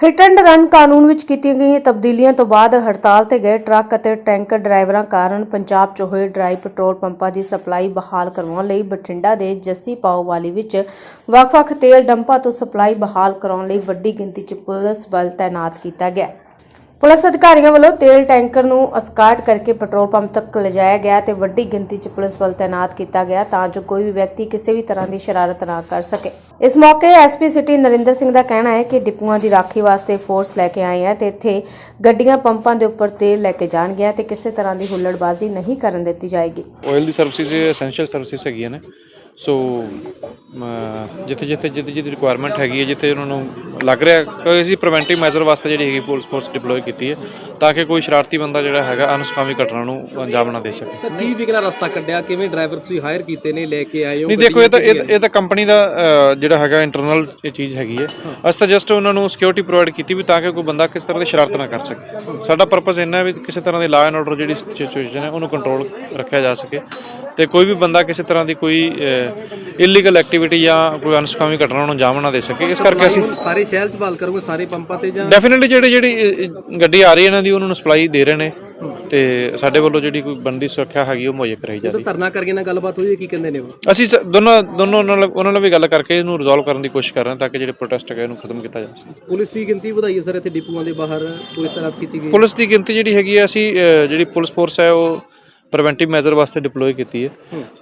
Hit and run ਕਾਨੂੰਨ ਵਿੱਚ ਕੀਤੀਆਂ ਗਈਆਂ ਤਬਦੀਲੀਆਂ ਤੋਂ ਬਾਅਦ ਹੜਤਾਲ ਤੇ ਗਏ ਟਰੱਕ ਅਤੇ ਟੈਂਕਰ ਡਰਾਈਵਰਾਂ ਕਾਰਨ ਪੰਜਾਬ 'ਚ ਹੋਏ ਡਰਾਈ ਪੈਟਰੋਲ ਪੰਪਾਂ ਦੀ ਸਪਲਾਈ ਬਹਾਲ ਕਰਵਾਉਣ ਲਈ ਬਠਿੰਡਾ ਦੇ ਜੱਸੀ ਪਾਓਵਾਲੀ ਵਿੱਚ ਵੱਖ-ਵੱਖ ਤੇਲ ਡੰਪਾਂ ਤੋਂ ਸਪਲਾਈ ਬਹਾਲ ਕਰਾਉਣ ਲਈ ਵੱਡੀ ਗਿਣਤੀ 'ਚ ਪੁਲਿਸ ਬਲ ਤਾਇਨਾਤ ਕੀਤਾ ਗਿਆ। ਪੁਲਿਸ ਅਧਿਕਾਰੀਆਂ ਵੱਲੋਂ ਤੇਲ ਟੈਂਕਰ ਨੂੰ ਅਸਕਾਰਟ ਕਰਕੇ ਪੈਟਰੋਲ ਪੰਪ ਤੱਕ ਲਿਜਾਇਆ ਗਿਆ ਤੇ ਵੱਡੀ ਗਿਣਤੀ 'ਚ ਪੁਲਿਸ ਬਲ ਤਾਇਨਾਤ ਕੀਤਾ ਗਿਆ ਤਾਂ ਜੋ ਕੋਈ ਵੀ ਵਿਅਕਤੀ ਕਿਸੇ ਵੀ ਤਰ੍ਹਾਂ ਦੀ ਸ਼ਰਾਰਤ ਨਾ ਕਰ ਸਕੇ। ਇਸ ਮੌਕੇ ਐਸਪੀ ਸਿਟੀ ਨਰਿੰਦਰ ਸਿੰਘ ਦਾ ਕਹਿਣਾ ਹੈ ਕਿ ਡਿਪੂਆਂ ਦੀ ਰਾਖੀ ਵਾਸਤੇ ਫੋਰਸ ਲੈ ਕੇ ਆਏ ਹੈ ਤੇ ਇੱਥੇ ਗੱਡੀਆਂ ਪੰਪਾਂ ਦੇ ਉੱਪਰ ਤੇਲ ਲੈ ਕੇ ਜਾਣਗੀਆਂ ਤੇ ਕਿਸੇ ਤਰ੍ਹਾਂ ਦੀ ਹੁੱਲੜਬਾਜ਼ੀ ਨਹੀਂ ਕਰਨ ਦਿੱਤੀ ਜਾਏਗੀ। ਆਇਲ ਦੀ ਸਰਵਿਸਿਜ਼ ਐਸੈਂਸ਼ੀਅਲ ਸਰਵਿਸਿਜ਼ ਹੈਗੀਆਂ ਨੇ। ਸੋ ਜਿੱਥੇ ਜਿੱਥੇ ਜਿੱਥੇ ਜਿੱਥੇ ਰਿਕੁਆਇਰਮੈਂਟ ਹੈਗੀ ਹੈ ਜਿੱਥੇ ਉਹਨਾਂ ਨੂੰ ਲੱਗ ਰਿਹਾ ਕਿ ਅਸੀਂ ਪ੍ਰੀਵੈਂਟਿਵ ਮੈਜ਼ਰ ਵਾਸਤੇ ਜਿਹੜੀ ਹੈਗੀ ਪੁਲਿਸ ਫੋਰਸ ਡਿਪਲੋਏ ਕੀਤੀ ਹੈ ਤਾਂ ਕਿ ਕੋਈ ਸ਼ਰਾਰਤੀ ਬੰਦਾ ਜਿਹੜਾ ਹੈਗਾ ਅਨੁਸਕਾਮੀ ਘਟਨਾ ਨੂੰ ਅੰਜਾਮ ਨਾ ਦੇ ਸਕੇ। ਸਰ ਕੀ ਵਿਗਲਾ ਰਸਤਾ ਕੱਢਿਆ? ਕਿਵੇਂ ਡਰਾਈਵਰ ਤੁਸੀਂ ਹਾਇਰ ਕੀਤੇ ਨੇ ਲੈ ਕੇ ਆਏ ਹੋ? ਨਹੀਂ ਦੇਖੋ ਇਹ ਤਾਂ ਇਹ ਤਾਂ ਕੰਪਨੀ ਦਾ ਜਿਹੜਾ ਹੈਗਾ ਇੰਟਰਨਲ ਇਹ ਚੀਜ਼ ਹੈਗੀ ਹੈ। ਅਸੀਂ ਤਾਂ ਜਸਟ ਉਹਨਾਂ ਨੂੰ ਸਿਕਿਉਰਿਟੀ ਪ੍ਰੋਵਾਈਡ ਕੀਤੀ ਵੀ ਤਾਂ ਕਿ ਕੋਈ ਬੰਦਾ ਕਿਸੇ ਤਰ੍ਹਾਂ ਦੀ ਸ਼ਰਾਰਤ ਨਾ ਕਰ ਸਕੇ। ਸਾਡਾ ਪਰਪਸ ਹੈ ਵੀ ਕਿਸੇ ਤਰ੍ਹਾਂ ਦੀ ਲਾਅ ਐਂਡ ਆਰਡਰ ਜਿਹੜੀ ਸਿਚੁਏਸ਼ਨ ਹੈ ਉਹਨੂੰ ਕੰਟਰੋਲ ਰੱਖਿਆ ਜਾ ਸਕੇ। ਤੇ ਕੋਈ ਵੀ ਬੰਦਾ ਕਿਸੇ ਤਰ੍ਹਾਂ ਦੀ ਕੋਈ ਇਲੀਗਲ ਐਕਟੀਵਿਟੀ ਜਾਂ ਕੋਈ ਅਨਸਕਾਮੀ ਘਟਨਾ ਨੂੰ ਅੰਜਾਮ ਨਾ ਦੇ ਸਕੇ ਇਸ ਕਰਕੇ ਅਸੀਂ ਸਾਰੇ ਸ਼ਹਿਰ ਚ ਬਾਲ ਕਰੋਗੇ ਸਾਰੇ ਪੰਪਾਂ ਤੇ ਜਾਂ ਡੈਫੀਨਿਟਲੀ ਜਿਹੜੀ ਜਿਹੜੀ ਗੱਡੀ ਆ ਰਹੀ ਹੈ ਇਹਨਾਂ ਦੀ ਉਹਨਾਂ ਨੂੰ ਸਪਲਾਈ ਦੇ ਰਹੇ ਨੇ ਤੇ ਸਾਡੇ ਵੱਲੋਂ ਜਿਹੜੀ ਕੋਈ ਬੰਦੀ ਸੁਰੱਖਿਆ ਹੈਗੀ ਉਹ ਮੁਹੱਈਆ ਕਰਾਈ ਜਾ ਰਹੀ ਤਾਂ ਧਰਨਾ ਕਰਕੇ ਨਾਲ ਗੱਲਬਾਤ ਹੋਈ ਹੈ ਕੀ ਕਹਿੰਦੇ ਨੇ ਉਹ? ਹੈ ਅਸੀਂ ਸ- ਦੋਨੋਂ ਦੋਨੋਂ ਨਾਲ ਉਹਨਾਂ ਨਾਲ ਵੀ ਗੱਲ ਕਰਕੇ ਇਹਨੂੰ ਰਿਜ਼ੋਲਵ ਕਰਨ ਦੀ ਕੋਸ਼ਿਸ਼ ਕਰ ਰਹੇ ਹਾਂ ਤਾਂ ਕਿ ਜਿਹੜੇ ਪ੍ਰੋਟੈਸਟ ਹੈਗੇ ਇਹਨੂੰ ਖਤਮ ਕੀਤਾ ਜਾ ਸਕੇ। ਪੁਲਿਸ ਦੀ ਗਿਣਤੀ ਵਧਾਈ ਹੈ ਸਰ ਇੱਥੇ ਡਿਪੂਆਂ ਦੇ ਬਾਹਰ ਪੁਲਿਸ ਤਰ੍ਹਾਂ ਕੀਤੀ ਗਈ ਪੁਲਿਸ ਦੀ ਗਿਣਤੀ ਜਿਹੜੀ ਹੈਗੀ ਹੈ ਅਸੀਂ ਜਿਹੜੀ ਪੁਲਿਸ ਫੋਰਸ ਹੈ ਉਹ ਪ੍ਰੀਵੈਂਟਿਵ ਮੈਜ਼ਰ ਵਾਸਤੇ ਡਿਪਲੋਏ ਕੀਤੀ ਹੈ।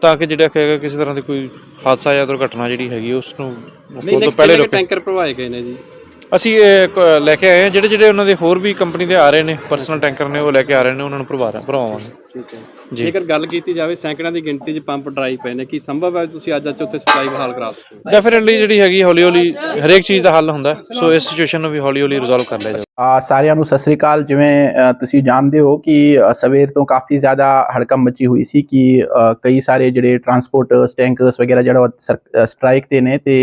ਤਾਂ ਕਿ ਜਿਹੜਾ ਹੈਗਾ ਕਿਸੇ ਤਰ੍ਹਾਂ ਦੀ ਕੋਈ ਹਾਦਸਾ ਜਾਂ ਦੁਰਘਟਨਾ ਜਿਹੜੀ ਹੈਗੀ ਉਸ ਨੂੰ ਹੋਣ ਤੋਂ ਪਹਿਲੇ ਰੋਕੇ। ਟੈਂਕਰ ਭਰਵਾਏ ਗਏ ਨੇ ਜੀ। ਅਸੀਂ ਲੈ ਕੇ ਆਏ ਹਾਂ ਜਿਹੜੇ ਜਿਹੜੇ ਉਹਨਾਂ ਦੇ ਹੋਰ ਵੀ ਕੰਪਨੀ ਦੇ ਆ ਰਹੇ ਨੇ ਪਰਸਨਲ ਟੈਂਕਰ ਨੇ ਉਹ ਲੈ ਕੇ ਆ ਰਹੇ ਨੇ ਉਹਨਾਂ ਨੂੰ ਭਰਵਾ ਰਹੇ ਭਰਵਾਵਾਂਗੇ। ਠੀਕ ਹੈ ਜੀ। ਜੇਕਰ ਗੱਲ ਕੀਤੀ ਜਾਵੇ ਸੈਂਕੜਾਂ ਦੀ ਗਿਣਤੀ 'ਚ ਪੰਪ ਡਰਾਈ ਪਏ ਨੇ ਕੀ ਸੰਭਵ ਹੈ ਤੁਸੀਂ ਅੱਜ ਅੱਜ ਉੱਥੇ ਸਪਲਾਈ ਬਹਾਲ ਕਰਾ ਸਕੋ ਡੈਫੀਨਿਟਲੀ ਜਿਹੜੀ ਹੈਗੀ ਹੌਲੀ ਹੌਲੀ ਹਰੇਕ ਚੀਜ਼ ਦਾ ਹੱਲ ਹੁੰਦਾ ਹੈ। ਸੋ ਇਸ ਸਿਚੁਏਸ਼ਨ ਨੂੰ ਵੀ ਹੌਲੀ ਹੌਲੀ ਰਿਜ਼ੋਲਵ ਕਰ ਲਿਆ ਜਾਵੇ ਆ ਸਾਰਿਆਂ ਨੂੰ ਸਤਿ ਸ੍ਰੀ ਅਕਾਲ ਜਿਵੇਂ ਅ, ਤੁਸੀਂ ਜਾਣਦੇ ਹੋ ਕਿ ਅ, ਸਵੇਰ ਤੋਂ ਕਾਫੀ ਜ਼ਿਆਦਾ ਹੜਕੰਪ ਮਚੀ ਹੋਈ ਸੀ ਕਿ ਅ, ਕਈ ਸਾਰੇ ਜਿਹੜੇ ਟਰਾਂਸਪੋਰਟਰਸ ਟੈਂਕਰਸ ਵਗੈਰਾ ਜਿਹੜਾ ਸਟ੍ਰਾਈਕ ਤੇ ਨੇ ਤੇ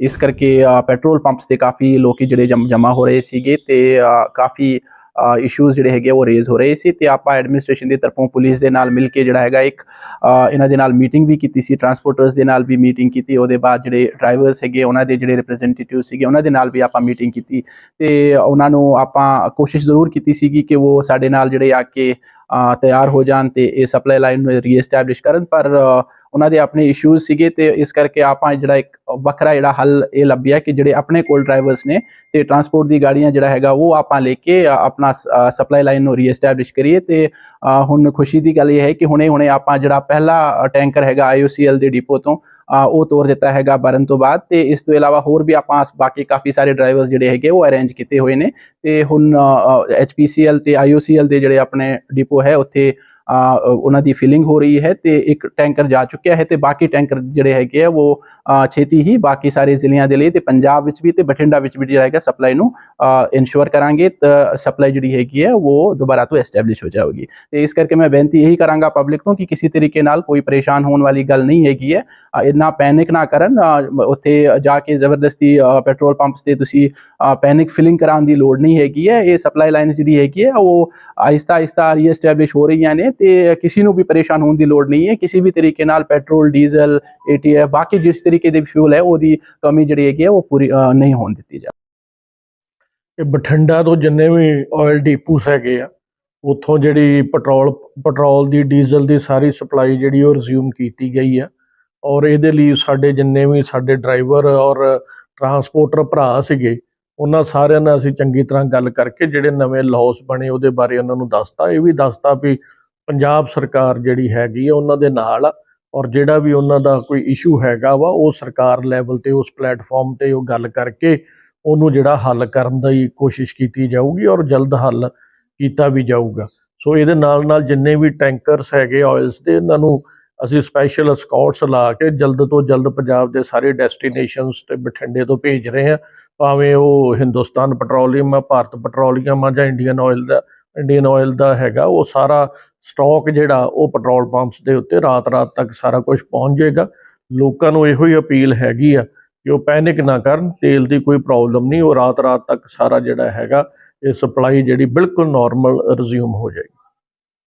ਇਸ ਕਰਕੇ ਅ, ਪੈਟਰੋਲ ਪੰਪਸ ਤੇ ਕਾਫੀ ਲੋਕੀ ਜਿਹੜੇ ਜਮ੍ਹਾਂ ਹੋ ਰਹੇ ਸੀਗੇ ਤੇ ਅ, ਕਾਫੀ ਇਸ਼ੂਜ਼ ਜਿਹੜੇ ਹੈਗੇ ਉਹ ਰੇਜ਼ ਹੋ ਰਹੇ ਸੀ ਤੇ ਆਪਾਂ ਐਡਮਿਨਿਸਟ੍ਰੇਸ਼ਨ ਦੀ ਤਰਫੋਂ ਪੁਲਿਸ ਦੇ ਨਾਲ ਮਿਲ ਕੇ ਜਿਹੜਾ ਹੈਗਾ ਇੱਕ ਇਹਨਾਂ ਦੇ ਨਾਲ ਮੀਟਿੰਗ ਵੀ ਕੀਤੀ ਸੀ ਟਰਾਂਸਪੋਰਟਰਸ ਦੇ ਨਾਲ ਵੀ ਮੀਟਿੰਗ ਕੀਤੀ, ਉਹਦੇ ਬਾਅਦ ਜਿਹੜੇ ਡਰਾਈਵਰਸ ਹੈਗੇ ਉਹਨਾਂ ਦੇ ਜਿਹੜੇ ਰਿਪਰੈਜ਼ੈਂਟੇਟਿਵ ਸੀਗੇ, ਉਹਨਾਂ ਦੇ ਨਾਲ ਵੀ ਆਪਾਂ ਮੀਟਿੰਗ ਕੀਤੀ ਤੇ ਉਹਨਾਂ ਨੂੰ ਆਪਾਂ ਕੋਸ਼ਿਸ਼ ਜ਼ਰੂਰ ਕੀਤੀ ਸੀਗੀ ਕਿ ਉਹ ਸਾਡੇ ਨਾਲ ਜਿਹੜੇ ਆ ਕੇ ਤਿਆਰ ਹੋ ਜਾਣ ਤੇ ਇਹ ਸਪਲਾਈ ਲਾਈਨ ਨੂੰ ਰੀਐਸਟੈਬਲਿਸ਼ ਕਰਨ। ਪਰ ਉਹਨਾਂ ਦੇ ਆਪਣੇ ਇਸ਼ੂਜ਼ ਸੀਗੇ ਤੇ ਇਸ ਕਰਕੇ ਆਪਾਂ ਜਿਹੜਾ ਇੱਕ ਵੱਖਰਾ ਜਿਹੜਾ ਹੱਲ ਇਹ ਲੱਭਿਆ ਕਿ ਜਿਹੜੇ ਆਪਣੇ ਕੋਲ ਡਰਾਈਵਰਸ ਨੇ ਤੇ ਟਰਾਂਸਪੋਰਟ ਦੀ ਗਾੜੀਆਂ ਜਿਹੜਾ ਹੈਗਾ ਉਹ ਆਪਾਂ ਲੈ ਕੇ ਆਪਣਾ ਸਪਲਾਈ ਲਾਈਨ ਨੂੰ ਰੀਐਸਟੈਬਲਿਸ਼ ਕਰੀਏ ਤੇ ਹੁਣ ਖੁਸ਼ੀ ਦੀ ਗੱਲ ਇਹ ਹੈ ਕਿ ਹੁਣੇ ਹੁਣੇ ਆਪਾਂ ਜਿਹੜਾ ਪਹਿਲਾ ਟੈਂਕਰ ਹੈਗਾ IOCL ਦੇ ਡਿਪੋ ਤੋਂ ਉਹ ਤੋਰ ਦਿੱਤਾ ਹੈਗਾ ਬਰਨ ਤੋਂ ਬਾਅਦ ਤੇ ਇਸ ਤੋਂ ਇਲਾਵਾ ਹੋਰ ਵੀ ਆਪਾਂ ਬਾਕੀ ਕਾਫੀ ਸਾਰੇ ਡਰਾਈਵਰਸ ਜਿਹੜੇ ਹੈਗੇ ਉਹ ਅਰੇਂਜ ਕੀਤੇ ਹੋਏ ਨੇ ਤੇ ਹੁਣ HPCL ਤੇ IOCL ਦੇ ਜਿਹੜੇ ਆਪਣੇ ਡਿਪੋ ਹੈ ਉੱਥੇ ਉਹਨਾਂ ਦੀ ਫਿਲਿੰਗ ਹੋ ਰਹੀ ਹੈ ਤੇ ਇੱਕ ਟੈਂਕਰ ਜਾ ਚੁੱਕਿਆ ਹੈ ਤੇ ਬਾਕੀ ਟੈਂਕਰ ਜਿਹੜੇ ਹੈਗੇ ਆ, ਉਹ ਛੇਤੀ ਹੀ ਬਾਕੀ ਸਾਰੇ ਜ਼ਿਲ੍ਹਿਆਂ ਦੇ ਲਈ ਤੇ ਪੰਜਾਬ ਵਿੱਚ ਵੀ ਤੇ ਬਠਿੰਡਾ ਵਿੱਚ ਵੀ ਜਿਹੜਾ ਹੈਗਾ ਸਪਲਾਈ ਨੂੰ ਇਨਸ਼ੋਰ ਕਰਾਂਗੇ ਤਾਂ ਸਪਲਾਈ ਜਿਹੜੀ ਹੈਗੀ ਹੈ ਉਹ ਦੁਬਾਰਾ ਤੋਂ ਐਸਟੈਬਲਿਸ਼ ਹੋ ਜਾਊਗੀ ਤੇ ਇਸ ਕਰਕੇ ਮੈਂ ਬੇਨਤੀ ਇਹੀ ਕਰਾਂਗਾ ਪਬਲਿਕ ਤੋਂ ਕਿ ਕਿਸੇ ਤਰੀਕੇ ਨਾਲ ਕੋਈ ਪਰੇਸ਼ਾਨ ਹੋਣ ਵਾਲੀ ਗੱਲ ਨਹੀਂ ਹੈਗੀ ਹੈ। ਇੰਨਾ ਪੈਨਿਕ ਨਾ ਕਰਨ ਉੱਥੇ ਜਾ ਕੇ ਜ਼ਬਰਦਸਤੀ ਪੈਟਰੋਲ ਪੰਪਸ ਤੇ ਤੁਸੀਂ ਪੈਨਿਕ ਫਿਲਿੰਗ ਕਰਾਉਣ ਦੀ ਲੋੜ ਨਹੀਂ ਹੈਗੀ ਹੈ। ਇਹ ਸਪਲਾਈ ਲਾਈਨ ਜਿਹੜੀ ਹੈਗੀ ਹੈ, ਉਹ ਆਇਸਤਾ ਆਹਿਸਤਾ ਰੀਐਸਟੈਬਲਿਸ਼ ਹੋ ਰਹੀਆਂ ਨੇ ਤੇ ਕਿਸੇ ਨੂੰ ਵੀ ਪਰੇਸ਼ਾਨ ਹੋਣ ਦੀ ਲੋੜ ਨਹੀਂ ਹੈ। ਕਿਸੇ ਵੀ ਤਰੀਕੇ ਨਾਲ ਪੈਟਰੋਲ, ਡੀਜ਼ਲ ਏਟੀਐਫ ਬਾਕੀ ਜਿਸ ਤਰੀਕੇ ਦੇ ਫਿਊਲ ਹੈ, ਉਹਦੀ ਕਮੀ ਜਿਹੜੀ ਹੈਗੀ ਹੈ, ਉਹ ਪੂਰੀ ਨਹੀਂ ਹੋਣ ਦਿੱਤੀ ਜਾ ਇਹ ਬਠਿੰਡਾ ਤੋਂ ਜਿੰਨੇ ਵੀ ਆਇਲ ਡੀਪੂਸ ਹੈਗੇ ਆ, ਉੱਥੋਂ ਜਿਹੜੀ ਪੈਟਰੋਲ ਪੈਟਰੋਲ ਦੀ ਡੀਜ਼ਲ ਦੀ ਸਾਰੀ ਸਪਲਾਈ ਜਿਹੜੀ ਉਹ ਰਿਜ਼ਿਊਮ ਕੀਤੀ ਗਈ ਆ। ਔਰ ਇਹਦੇ ਲਈ ਸਾਡੇ ਜਿੰਨੇ ਵੀ ਸਾਡੇ ਡਰਾਈਵਰ ਔਰ ਟਰਾਂਸਪੋਰਟਰ ਭਰਾ ਸੀਗੇ, ਉਹਨਾਂ ਸਾਰਿਆਂ ਨਾਲ ਅਸੀਂ ਚੰਗੀ ਤਰ੍ਹਾਂ ਗੱਲ ਕਰਕੇ ਜਿਹੜੇ ਨਵੇਂ ਲਾਅਸ ਬਣੇ ਉਹਦੇ ਬਾਰੇ ਉਹਨਾਂ ਨੂੰ ਦੱਸਤਾ। ਇਹ ਵੀ ਦੱਸਤਾ ਵੀ ਪੰਜਾਬ ਸਰਕਾਰ ਜਿਹੜੀ ਹੈਗੀ ਆ, ਉਹਨਾਂ ਦੇ ਨਾਲ ਔਰ ਜਿਹੜਾ ਵੀ ਉਹਨਾਂ ਦਾ ਕੋਈ ਇਸ਼ੂ ਹੈਗਾ ਵਾ, ਉਹ ਸਰਕਾਰ ਲੈਵਲ ਤੇ, ਉਸ ਪਲੇਟਫਾਰਮ ਤੇ ਉਹ ਗੱਲ ਕਰਕੇ ਉਹਨੂੰ ਜਿਹੜਾ ਹੱਲ ਕਰਨ ਦੀ ਕੋਸ਼ਿਸ਼ ਕੀਤੀ ਜਾਊਗੀ ਔਰ ਜਲਦ ਹੱਲ ਕੀਤਾ ਵੀ ਜਾਊਗਾ। ਸੋ ਇਹਦੇ ਨਾਲ ਨਾਲ ਜਿੰਨੇ ਵੀ ਟੈਂਕਰਸ ਹੈਗੇ ਆਇਲਸ ਦੇ, ਇਹਨਾਂ ਨੂੰ ਅਸੀਂ ਸਪੈਸ਼ਲ ਸਕਾਟਸ ਲਾ ਕੇ ਜਲਦ ਤੋਂ ਜਲਦ ਪੰਜਾਬ ਦੇ ਸਾਰੇ ਡੈਸਟੀਨੇਸ਼ਨਸ ਤੇ ਬਠਿੰਡੇ ਤੋਂ ਭੇਜ ਰਹੇ ਹਾਂ। ਭਾਵੇਂ ਉਹ ਹਿੰਦੁਸਤਾਨ ਪੈਟਰੋਲੀਅਮ ਆ, ਭਾਰਤ ਪੈਟਰੋਲੀਅਮ ਆ ਜਾਂ ਇੰਡੀਅਨ ਆਇਲ ਦਾ ਇੰਡੀਅਨ ਆਇਲ ਦਾ ਹੈਗਾ, ਉਹ ਸਾਰਾ ਸਟਾਕ ਜਿਹੜਾ ਉਹ ਪੈਟਰੋਲ ਪੰਪਸ ਦੇ ਉੱਤੇ ਰਾਤ-ਰਾਤ ਤੱਕ ਸਾਰਾ ਕੁਝ ਪਹੁੰਚ ਜਾਏਗਾ। ਲੋਕਾਂ ਨੂੰ ਇਹੋ ਹੀ ਅਪੀਲ ਹੈਗੀ ਆ ਕਿ ਉਹ ਪੈਨਿਕ ਨਾ ਕਰਨ, ਤੇਲ ਦੀ ਕੋਈ ਪ੍ਰੋਬਲਮ ਨਹੀਂ, ਉਹ ਰਾਤ-ਰਾਤ ਤੱਕ ਸਾਰਾ ਜਿਹੜਾ ਹੈਗਾ, ਇਹ ਸਪਲਾਈ ਜਿਹੜੀ ਬਿਲਕੁਲ ਨਾਰਮਲ ਰਿਜ਼ਿਊਮ ਹੋ ਜਾਏਗੀ।